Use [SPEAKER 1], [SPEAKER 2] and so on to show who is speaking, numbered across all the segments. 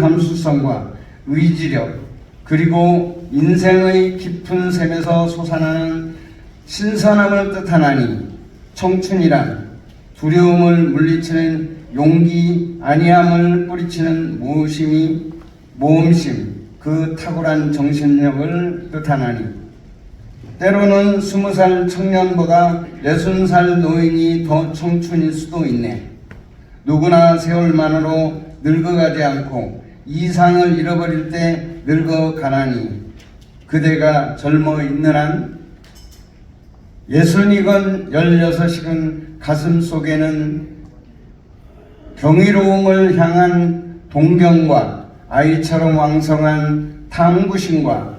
[SPEAKER 1] 감수성과 의지력 그리고 인생의 깊은 샘에서 솟아나는 신선함을 뜻하나니 청춘이란 두려움을 물리치는 용기 아니함을 뿌리치는 모심이 모험심 그 탁월한 정신력을 뜻하나니 때로는 스무 살 청년보다 예순 살 노인이 더 청춘일 수도 있네. 누구나 세월만으로 늙어가지 않고 이상을 잃어버릴 때 늙어가나니 그대가 젊어 있는 한 예순이건 열여섯이건 가슴 속에는 경이로움을 향한 동경과 아이처럼 왕성한 탐구심과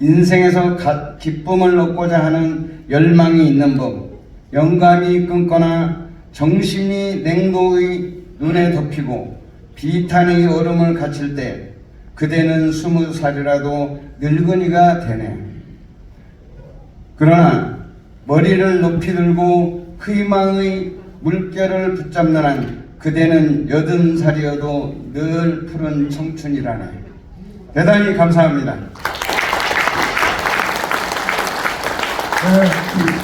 [SPEAKER 1] 인생에서 가- 기쁨을 얻고자 하는 열망이 있는 법, 영감이 끊거나 정신이 냉도의 눈에 덮이고 비탄의 얼음을 갇힐 때 그대는 스무 살이라도 늙은이가 되네. 그러나 머리를 높이 들고 희망의 물결을 붙잡는 한 그대는 여든 살이어도 늘 푸른 청춘이라네. 대단히 감사합니다.
[SPEAKER 2] 네,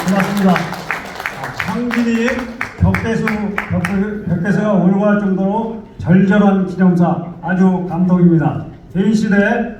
[SPEAKER 2] 고맙습니다. 아, 황진이 벽대수, 벽대, 벽대수가 올라갈 정도로 절절한 기념사 아주 감동입니다. 개인 시대